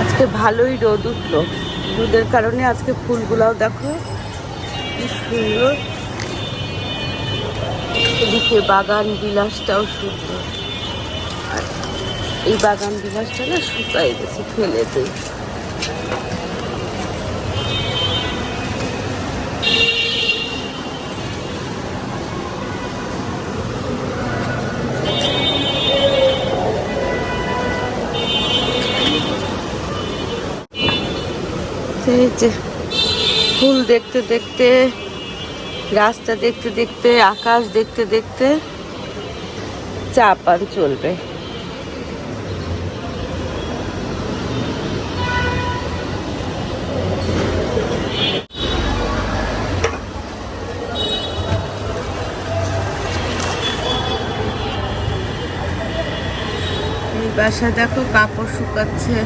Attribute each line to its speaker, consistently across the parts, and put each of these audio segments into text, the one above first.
Speaker 1: আজকে ভালোই রোদ উঠল। রোদের কারণে আজকে ফুলগুলাও দেখো, কি সুন্দর। এদিকে বাগান বিলাসটাও সুন্দর। আর এই বাগান বিলাসটা না শুকাই গেছে, ফেলে দিই এই যে ফুল দেখতে দেখতে রাস্তা দেখতে দেখতে, আকাশ দেখতে দেখতে চা পান চলবে। বাসা দেখো কাপড় শুকাচ্ছে।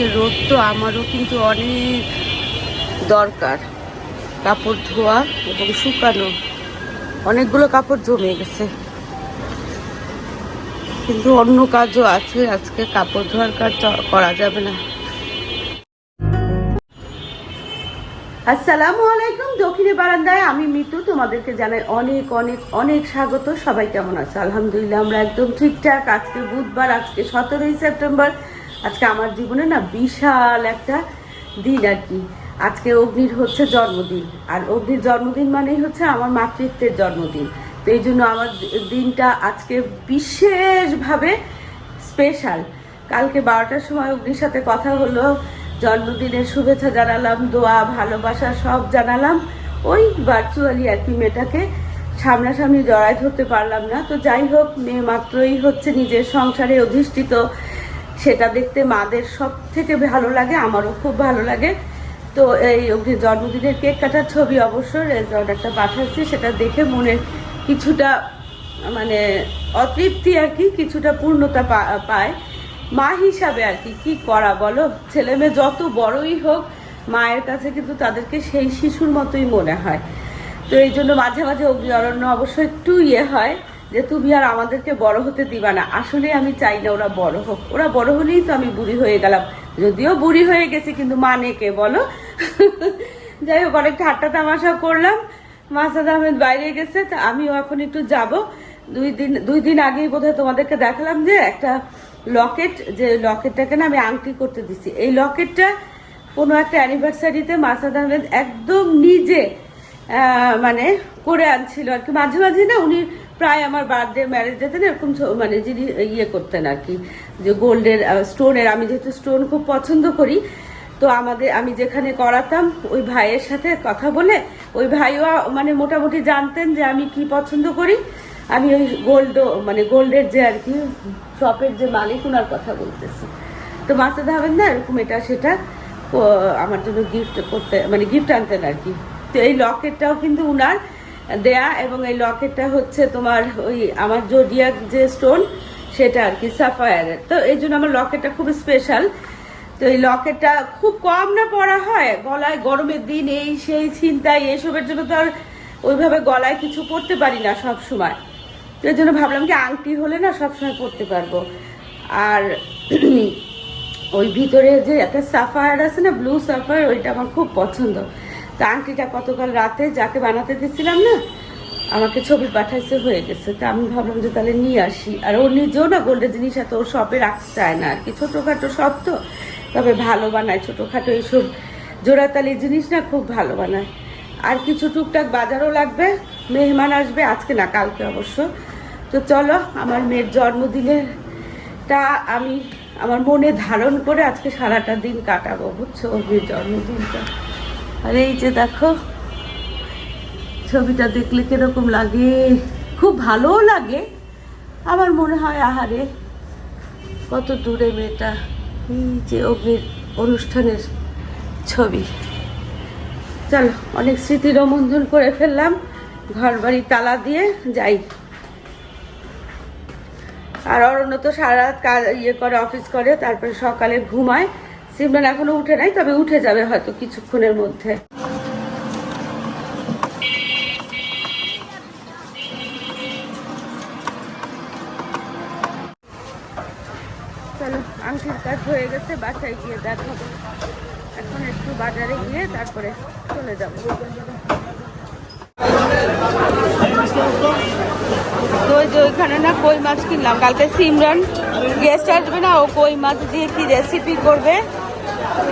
Speaker 1: আজকে রোদ তো আমারও কিন্তু অনেক দরকার। কাপড় ধোয়া এবং শুকানো, অনেকগুলো কাপড় জমে গেছে। কিন্তু অন্য কাজও আছে, আজকে কাপড় ধোয়ার কাজ করা যাবে না। আসসালামু আলাইকুম, দক্ষিণে বারান্দায় আমি মিতু, তোমাদেরকে জানাই অনেক অনেক অনেক স্বাগত। সবাই কেমন আছে? আলহামদুলিল্লাহ, আমরা একদম ঠিকঠাক। আজকে বুধবার, আজকে সতেরোই সেপ্টেম্বর। আজকে আমার জীবনে না বিশাল একটা দিন আর কি। আজকে অগ্নির হচ্ছে জন্মদিন। আর অগ্নির জন্মদিন মানেই হচ্ছে আমার মাতৃত্বের জন্মদিন। তো এই জন্য আমার দিনটা আজকে বিশেষভাবে স্পেশাল কালকে বারোটার সময় অগ্নির সাথে কথা হলো। জন্মদিনের শুভেচ্ছা জানালাম, দোয়া, ভালোবাসা সব জানালাম। ওই ভার্চুয়ালি আর কি মেয়েটাকে সামনাসামনি জড়াই ধরতে পারলাম না। তো যাই হোক, মেয়ে মাত্রই হচ্ছে নিজের সংসারে অধিষ্ঠিত। সেটা দেখতে মাদের সব থেকে ভালো লাগে, আমারও খুব ভালো লাগে। তো এই জন্মদিনের কেক কাটার ছবি অবশ্য রেজাল্ট একটা পাঠাচ্ছি, সেটা দেখে মনের কিছুটা মানে অতৃপ্তি আর কি, কিছুটা পূর্ণতা পায়। মা হিসাবে আর কি কি করা বলো? ছেলে মেয়ে যত বড়ই হোক, মায়ের কাছে কিন্তু তাদেরকে সেই শিশুর মতোই মনে হয়। তো এই জন্য মাঝে মাঝে অগ্নি অরণ্য অবশ্য একটু ইয়ে হয়। যে তুমি আর আমাদেরকে বড় হতে দিবা না। আসলে আমি চাই না ওরা বড় হোক। ওরা বড় হলেই তো আমি বুড়ি হয়ে গেলাম। যদিও বুড়ি হয়ে গেছি, কিন্তু মানে কে বলো? যাই হোক অনেক ঠাট্টা তামাশা করলাম। মাসাদ আহমেদ বাইরে গেছে, তা আমিও এখন একটু যাব। দুই দিন দুই দিন আগেই বোধহয় তোমাদেরকে দেখালাম যে একটা লকেট, যে লকেটটাকে না আমি আংটি করতে দিছি। এই লকেটটা কোনো একটা অ্যানিভার্সারিতে মাসাদ আহমেদ একদম নিজে মানে করে আনছিল আর কি। মাঝে মাঝে না উনি প্রায় আমার বার্থডে ম্যারেজ ডেতে না এরকম মানে যিনি ইয়ে করতেন আর কি, যে গোল্ডের স্টোনের আমি যেহেতু স্টোন খুব পছন্দ করি, তো আমাদের, আমি যেখানে করাতাম, ওই ভাইয়ের সাথে কথা বলে, ওই ভাইও মানে মোটামুটি জানতেন যে আমি কি পছন্দ করি, আমি ওই গোল্ড মানে গোল্ডের যে আর কি শপের যে মালিক ওনার কথা বলতেছি। তো মাসে হবেন না, এরকম এটা সেটা আমার জন্য গিফট করতে মানে গিফট আনতেন আর কি। তো এই লকেটটাও কিন্তু উনার দেয়া এবং এই লকেটটা হচ্ছে তোমার ওই আমার জোডিয়াক যে স্টোন, সেটা আর কি, সাফায়ারের। তো এই জন্য আমার লকেটটা খুব স্পেশাল তো এই লকেটটা খুব কম না পরা হয়, গলায় গরমের দিন এই সেই চিন্তায় এসবের জন্য তো আর ওইভাবে গলায় কিছু পরতে পারি না সব সময়। তো এই জন্য ভাবলাম কি আংটি হলে না সবসময় পরতে পারব। আর ওই ভিতরে যে একটা সাফায়ার আছে না, ব্লু সাফায়ার, ওইটা আমার খুব পছন্দ। তো আংটিটা গতকাল রাতে যাকে বানাতে দিয়েছিলাম না, আমাকে ছবি পাঠাইছে হয়ে গেছে। তা আমি ভাবলাম যে তাহলে নিয়ে আসি। আর ও নিজেও না গোল্ডের জিনিস এত ওর শপে রাখতে চায় না আর কি। ছোটোখাটো সব তো, তবে ভালো বানায় ছোটোখাটো এইসব জোড়াতালি জিনিস না খুব ভালো বানায়। আর কিছু টুকটাক বাজারও লাগবে, মেহমান আসবে আজকে না, কালকে অবশ্য। তো চলো, আমার মেয়ের জন্মদিনের তা আমি আমার মনে ধারণ করে আজকে সারাটা দিন কাটাবো, বুঝছ? ওর মেয়ের জন্মদিনটা। আর এই যে দেখো, ছবিটা দেখলে কীরকম লাগে? খুব ভালোও লাগে। আমার মনে হয়, আহারে, কত দূরে মেয়েটা। এই যে অগ্নির অনুষ্ঠানের ছবি। চলো, অনেক স্মৃতি রোমন্থন করে ফেললাম ঘর বাড়ি তালা দিয়ে যাই। আর অরণ্য তো সারা রাত কাজ ইয়ে করে, অফিস করে, তারপরে সকালে ঘুমায়। সিমরান এখনও উঠে নাই, তবে উঠে যাবে হয়তো কিছুক্ষণের মধ্যে। চলো, আংটির কাজ হয়ে গেছে, বাসায় গিয়ে দেখাবো। এখন একটু বাজারে গিয়ে তারপরে চলে যাব। তো ওইখানে না কই মাছ কিনলাম, কালকে সিমরান গেস্ট আসবে না, ও কই মাছ দিয়ে কি রেসিপি করবে?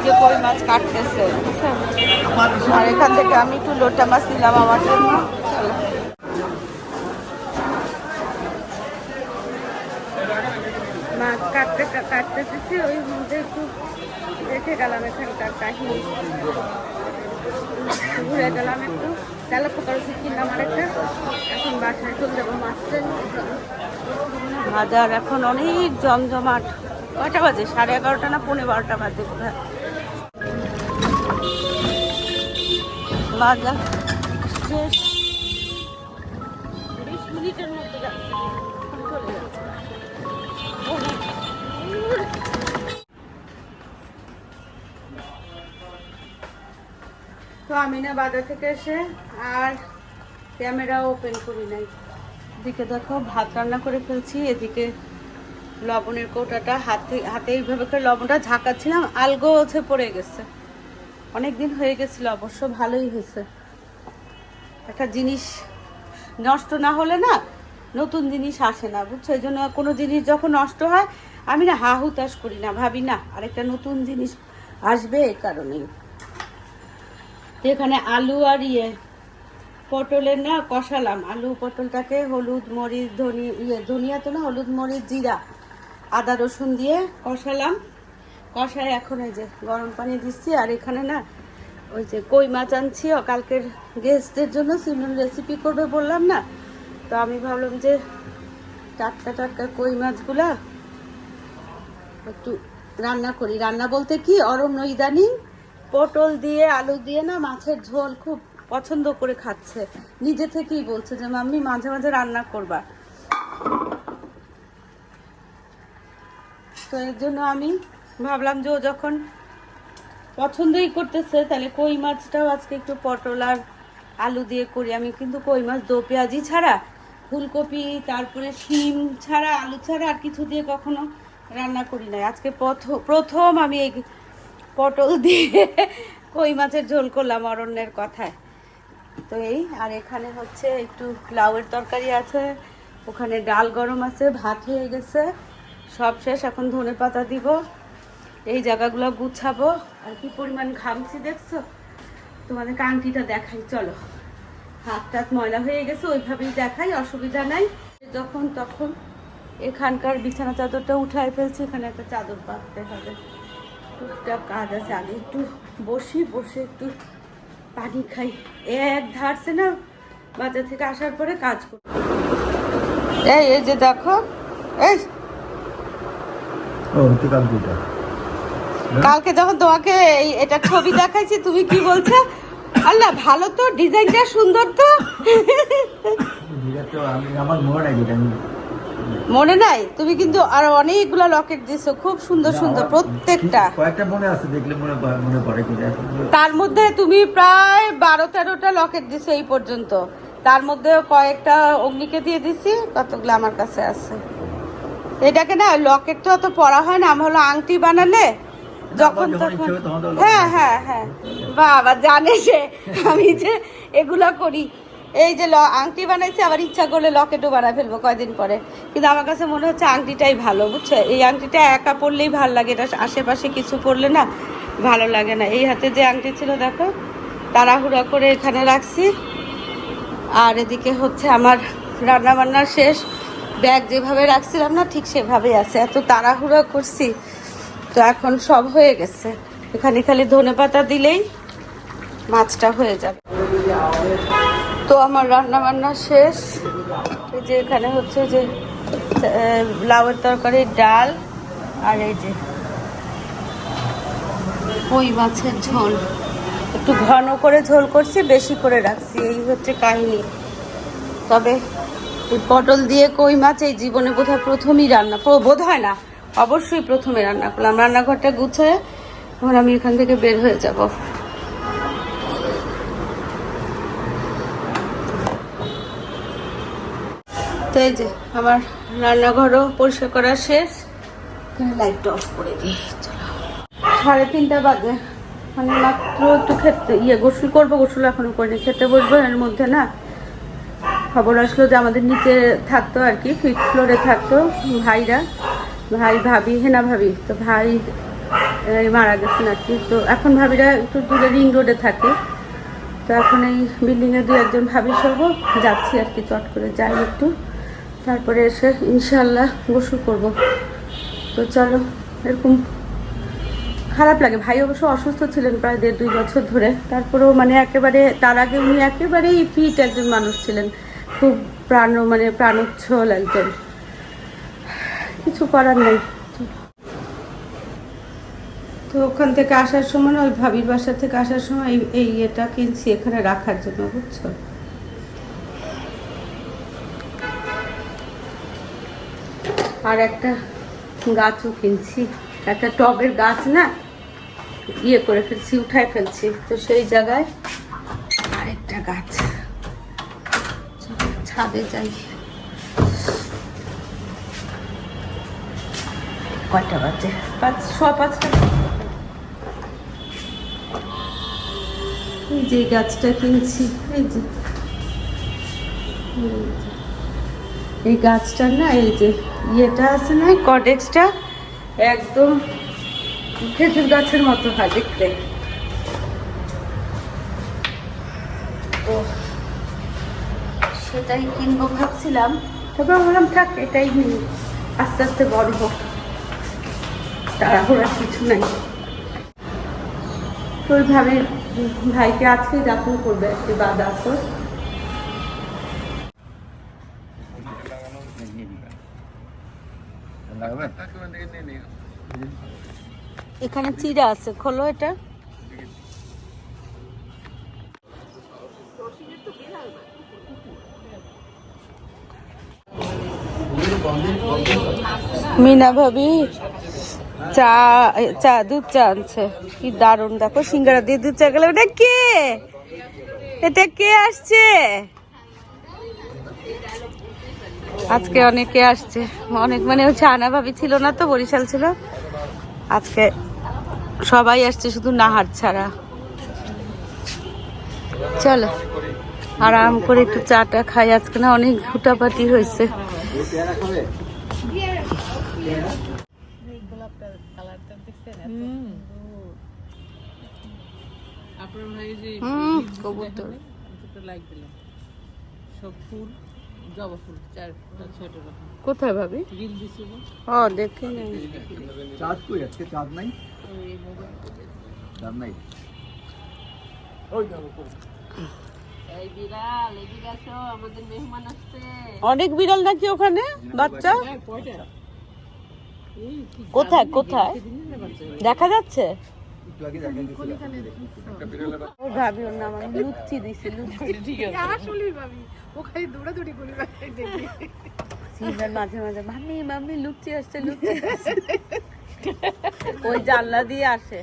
Speaker 1: যে কই মাছ কাটতেছে? আর এখান থেকে আমি একটু লোটা মাছ নিলাম আমার জন্য। মাছ কাটতে কাটতে ওই মধ্যে একটু দেখে গেলাম এখানকার কাহিনী। ঘুরে গেলাম একটু। তেলা পোকার ওষুধ কিনলাম আরেকটা। এখন বাসায় চলে যাব মাছটা বাজার এখন অনেক জমজমাট। কয়টা বাজে? সাড়ে এগারোটা না পৌনে বারোটা বাজে বোধহয়? বাজার শেষ। বিশ মিনিটের মধ্যে চলে যাচ্ছে। তো আমি না বাজার থেকে এসে আর ক্যামেরা ওপেন করি নাই। এদিকে দেখো ভাত রান্না করে ফেলছি। এদিকে লবণের কৌটাটা হাতে হাতে এইভাবে করে লবণটা ঝাঁকাচ্ছিলাম। আলগো হচ্ছে পড়ে গেছে। অনেক দিন হয়ে গেছিল, অবশ্য ভালোই হয়েছে। একটা জিনিস নষ্ট না হলে না নতুন জিনিস আসে না, বুঝছ? এই জন্য কোনো জিনিস যখন নষ্ট হয়, আমি না হা হুতাশ করি না, ভাবি না, আরেকটা নতুন জিনিস আসবে এই কারণেই। এখানে আলু আর ইয়ে পটলের না কষালাম। আলু, পটলটাকে হলুদ, মরিচ, ধনি ইয়ে ধনিয়া তো না, হলুদ, মরিচ, জিরা, আদা, রসুন দিয়ে কষালাম। কষায় এখন এই যে গরম পানি দিচ্ছি, আর এখানে না ওই যে কই মাছ আনছি কালকের গেস্টদের জন্য সিমন রেসিপি করবে বললাম না। তো আমি ভাবলাম যে টাটকা টাটকা কই মাছগুলা একটু রান্না করি। রান্না বলতে কি, অরণ্য ইদানিং পটল দিয়ে, আলু দিয়ে না মাছের ঝোল খুব পছন্দ করে খাচ্ছে। নিজে থেকেই বলছে যে, মাম্মি, মাঝে মাঝে রান্না করবা। তো এর জন্য আমি ভাবলাম যে ও যখন পছন্দই করতেছে, তাহলে কই মাছটাও আজকে একটু পটল আর আলু দিয়ে করি আমি। কিন্তু কই মাছ, দো পেঁয়াজি ছাড়া, ফুলকপি, তারপরে শিম ছাড়া, আলু ছাড়া আর কিছু দিয়ে কখনো রান্না করি নাই। আজকে প্রথম প্রথম আমি এই পটল দিয়ে কই মাছের ঝোল করলাম অরণ্যের কথায়। তো এই, আর এখানে হচ্ছে একটু লাউয়ের তরকারি আছে, ওখানে ডাল গরম আছে, ভাত হয়ে গেছে, সব শেষ, এখন ধনে পাতা দিব। এই জায়গাগুলো গুছাবো। আর কি পরিমাণ ঘামছি দেখছ? তোমাদের আংটিটা দেখাই, চলো। হাত টাত ময়লা হয়ে গেছে, ওইভাবেই দেখাই, অসুবিধা নাই। যখন তখন এখানকার বিছানা চাদরটা উঠায় ফেলছি, এখানে একটা চাদর পাততে হবে। টুকটাক কাজ আছে, আগে একটু বসি, বসে একটু পানি খাই। এক ধারছে না, বাজার থেকে আসার পরে কাজ করি। এই এই যে দেখো, এই।
Speaker 2: ও তো কাল দুটা
Speaker 1: কালকে যখন তোমাকে এই এটা ছবি দেখাইছি তুমি কি বলছো? আল্লাহ ভালো তো ডিজাইনটা সুন্দর তো।
Speaker 2: আমি মনে নাই আমি
Speaker 1: তুমি কিন্তু আরও অনেকগুলো লকেট দিছো খুব সুন্দর সুন্দর প্রত্যেকটা।
Speaker 2: কয়েকটা মনে আছে দেখলে মনে মনে পড়ে
Speaker 1: তার মধ্যে তুমি প্রায় বারো তেরোটা লকেট দিছো এই পর্যন্ত। তার মধ্যে কয়েকটা অগ্নিকে দিয়ে দিছি কতগুলো আমার কাছে আছে। এটাকে না লকেট তো অত পড়া হয় না আমার হলো আংটি বানালে যখন তখন হ্যাঁ হ্যাঁ হ্যাঁ। বাবা জানে সে আমি যে এগুলা করি। এই যে আংটি বানাইছি আবার ইচ্ছা করলে লকেটও বানায় ফেলব কয়দিন পরে। কিন্তু আমার কাছে মনে হচ্ছে আংটিটাই ভালো বুঝছে? এই আংটিটা একা পরলেই ভালো লাগে এটা আশেপাশে কিছু পরলে না ভালো লাগে না। এই হাতে যে আংটি ছিল দেখো তাড়াহুড়া করে এখানে রাখছি। আর এদিকে হচ্ছে আমার রান্না বান্না শেষ। ব্যাগ যেভাবে রাখছিলাম না ঠিক সেভাবেই আছে। এত তাড়াহুড়া করছি। তো এখন সব হয়ে গেছে। এখানে খালি ধনে পাতা দিলেই মাছটা হয়ে যাবে। তো আমার রান্না বান্না শেষ। এই যে এখানে হচ্ছে যে লাউয়ের তরকারি, ডাল, আর এই যে কই মাছের ঝোল। একটু ঘন করে ঝোল করছি, বেশি করে রাখছি। এই হচ্ছে কাহিনী। তবে পটল দিয়ে কই মাছ, এই জীবনে বোধহয় প্রথমই রান্না। বোধ হয় না। অবশ্যই প্রথমে রান্না করলাম। রান্নাঘরটা গুছিয়ে এখন আমি এখান থেকে বের হয়ে যাব। তো এই যে, আমার রান্নাঘরও পরিষ্কার করা শেষ। লাইটটা অফ করে দিই। চলো। সাড়ে তিনটা বাজে। মানে মাত্র একটু খেতে ইয়ে গোসল করব, গোসল এখনও করিনি। খেতে বসবো, এর মধ্যে না খবর আসলো যে আমাদের নিচে থাকতো আর কি ফিফথ ফ্লোরে থাকতো ভাইরা। ভাই ভাবি হেনা ভাবি? তো ভাই মারা গেছেন আর কি তো এখন ভাবিরা একটু দূরে রিং রোডে থাকে। তো এখন এই বিল্ডিংয়ে দু একজন ভাবি সহ যাচ্ছি আর কি চট করে যাই একটু। তারপরে এসে ইনশাল্লাহ গোসল করব। তো চলো, এরকম খারাপ লাগে। ভাই অবশ্য অসুস্থ ছিলেন প্রায় দেড় দুই বছর ধরে। তারপরেও মানে একেবারে, তার আগে উনি একেবারেই ফিট একজন মানুষ ছিলেন। খুব প্রাণ মানে প্রাণোচ্ছল একজন। কিছু করার নেই। তো ওখান থেকে আসার সময় না, ওই ভাবির বাসা থেকে আসার সময় এই ইয়েটা কিনছি, এখানে রাখার জন্য, বুঝছ? আর একটা গাছও কিনছি। একটা টবের গাছ না ইয়ে করে ফেলছি, উঠায় ফেলছি। তো সেই জায়গায় আরেকটা গাছ। ছাদে যাই। কয়টা বাজে? পাঁচ ছ পাঁচটা। এই যে গাছটা কিনছি এই যে। এই। গাছটার না এই যে ইয়েটা আছে না কটেক্সটা একদম খেজুর গাছের মতো হয় দেখতে। তো সেটাই কিনবো ভাবছিলাম। তবে ভাবলাম থাক এটাই আস্তে আস্তে বড় হোক। কিছু নাই। তো ওইভাবে ভাইকে আজকে যাপন করবে একটি বাদ আসর। এখানে চিড়া আছে, খোলো এটা। মিনা ভাবি চা চা, দুধ চা আনছে। কি দারুণ, দেখো সিঙ্গারা দিয়ে দুধ চা গেলে। ওটা কে? এটা কে আসছে? আজকে অনেকে আসছে। অনেক মানে হচ্ছে আনা ভাবি ছিল না তো, বরিশাল ছিল। আজকে সবাই আসছে শুধু নাহার ছাড়া। চলো, আরাম করে একটু চাটা খাই। আজকে না অনেক হুটাপাটি হয়েছে।
Speaker 3: আপনার ভাই যে
Speaker 1: হুম কবুতর।
Speaker 3: লাইক দিলাম। সব ফুল জবা ফুল চারটা ছয়টা রকম
Speaker 1: কোথায় ভাবি?
Speaker 3: রিল দিছিল
Speaker 1: ও দেখে নেই
Speaker 2: চাঁদ কই? আজকে চাঁদ নাই? চাঁদ নাই। ওই দেখো
Speaker 3: এই বিড়াল এদিকে আসো আমাদের মেহমান আসছে।
Speaker 1: অনেক বিড়াল নাকি ওখানে? বাচ্চা?
Speaker 3: এই কি
Speaker 1: কোথায় কোথায়? দেখা যাচ্ছে? মাঝে মাঝে, মাম্মি মাম্মি, লুচ্চি আসছে আসছে। ওই জানলা দিয়ে আসে।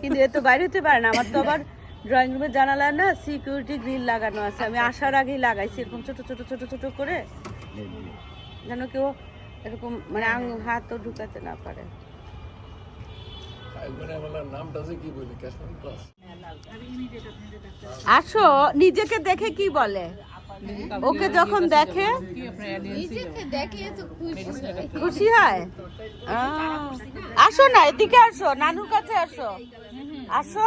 Speaker 1: কিন্তু এ তো বাইরে হতে পারে না। আমার তো আবার ড্রয়িং রুমের জানালা না সিকিউরিটি গ্রিল লাগানো আছে। আমি আসার আগেই লাগাইছি এরকম ছোট ছোট ছোট ছোট করে। যেন কেউ এরকম মানে হাতও ঢুকাতে না পারে। আসো নিজেকে দেখে কি বলে? ওকে যখন দেখে? খুশি হয়। আসো না এদিকে আসো নানুর কাছে আসো। আসো।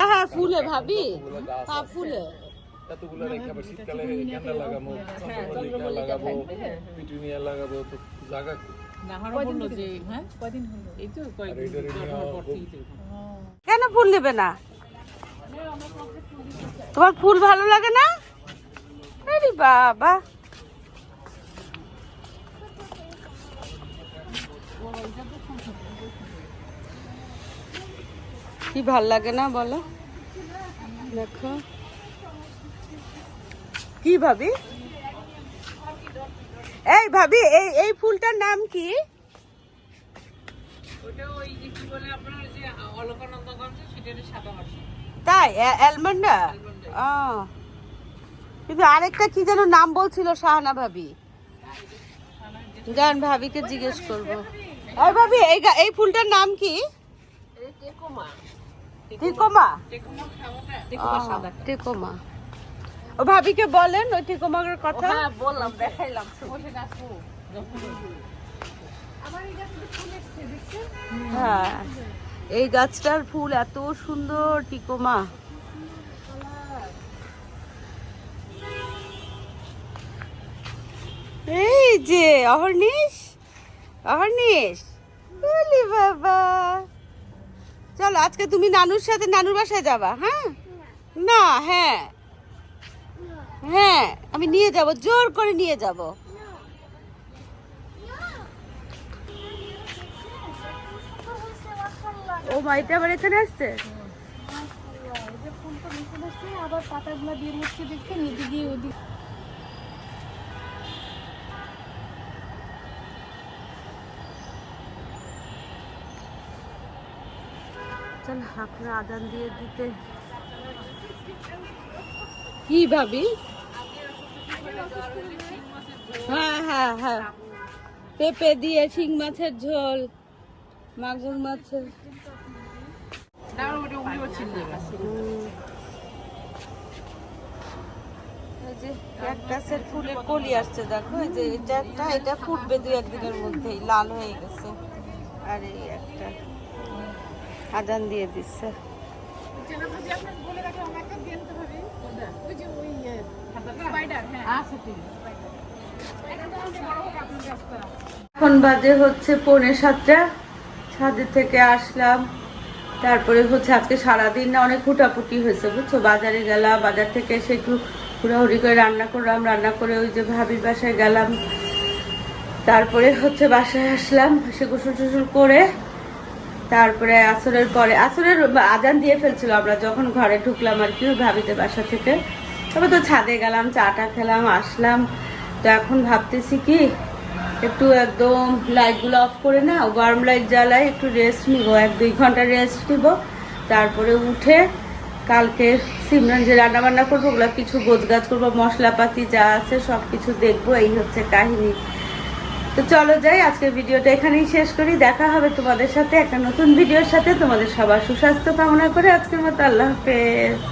Speaker 1: হ্যাঁ ফুলে ভাবি। হ্যাঁ ফুলে।
Speaker 4: এতগুলো রেখে আবার শীতকালে লাগাবো লাগাবো পিটুনিয়া লাগাবো তো জায়গা
Speaker 3: হ্যাঁ।
Speaker 1: কেন ফুল নেবে না? তোমার ফুল ভালো লাগে না? আরে বাবা। কি ভালো লাগে না বলো? দেখো। কি ভাবি? এই ভাবি এই এই ফুলটার নাম কি? তাই? অ্যালমন্ডা? ও। কিন্তু আরেকটা কি যেন নাম বলছিল শাহানা ভাবি? যান ভাবিকে জিজ্ঞেস করব। এই ভাবি এই এই ফুলটার নাম কি? টিকোমা। আহ, টিকোমা। ও ভাবিকে বলেন ওই টিকোমার কথা।
Speaker 3: বললাম দেখাইলাম।
Speaker 1: হ্যাঁ এই গাছটার ফুল এত সুন্দর টিকোমা এই যে অহর্নিশ অহর্নিশ। বলি বাবা। চলো আজকে তুমি নানুর সাথে নানুর বাসায় যাবা হ্যাঁ? না হ্যাঁ। হ্যাঁ আমি নিয়ে যাব জোর করে নিয়ে যাব। ও মাইটা আবার এখানে আসছে?
Speaker 5: আবার পাতাগুলো এদিকে ওদিকে
Speaker 1: চল এখন আদান দিয়ে দিতে। কি ভাবি? হ্যাঁ হ্যাঁ হ্যাঁ। পেঁপে দিয়ে শিং মাছের ঝোল, মাগুর মাছের। ফুলের কলি আসছে, দেখো যে এটা একটা, এটা ফুটবে দু একদিনের মধ্যেই, লাল হয়ে গেছে। আর এই একটা আজান দিয়ে দিচ্ছে। এখন বাজে হচ্ছে পৌনে সাতটা। ছাদের থেকে আসলাম। তারপরে হচ্ছে আজকে সারাদিন না অনেক ফুটাফুটি হয়েছে বুঝছ? বাজারে গেলাম বাজার থেকে এসে একটু হুড়াহুড়ি করে রান্না করলাম রান্না করে ওই যে ভাবির বাসায় গেলাম। তারপরে হচ্ছে বাসায় আসলাম এসে গোসল টোসল করে তারপরে আসরের পরে, আসরের আজান দিয়ে ফেলছিল আমরা, যখন ঘরে ঢুকলাম আর কি ভাবিতে বাসা থেকে। তবে তো ছাদে গেলাম, চাটা খেলাম, আসলাম। তো এখন ভাবতেছি কি, একটু একদম লাইটগুলো অফ করে না গরম লাইট জ্বালাই একটু রেস্ট নিব, এক দুই ঘণ্টা রেস্ট নিব। তারপরে উঠে কালকে সিমরান যে রান্না বান্না করব, ওগুলো কিছু গোছগাছ করব, মশলাপাতি যা আছে সব কিছু দেখব, এই হচ্ছে কাহিনী। তো চলো যাই, আজকের ভিডিওটা এখানেই শেষ করি। দেখা হবে তোমাদের সাথে একটা নতুন ভিডিওর সাথে। তোমাদের সবার সুস্বাস্থ্য কামনা করে আজকের মতো আল্লাহ হাফেজ।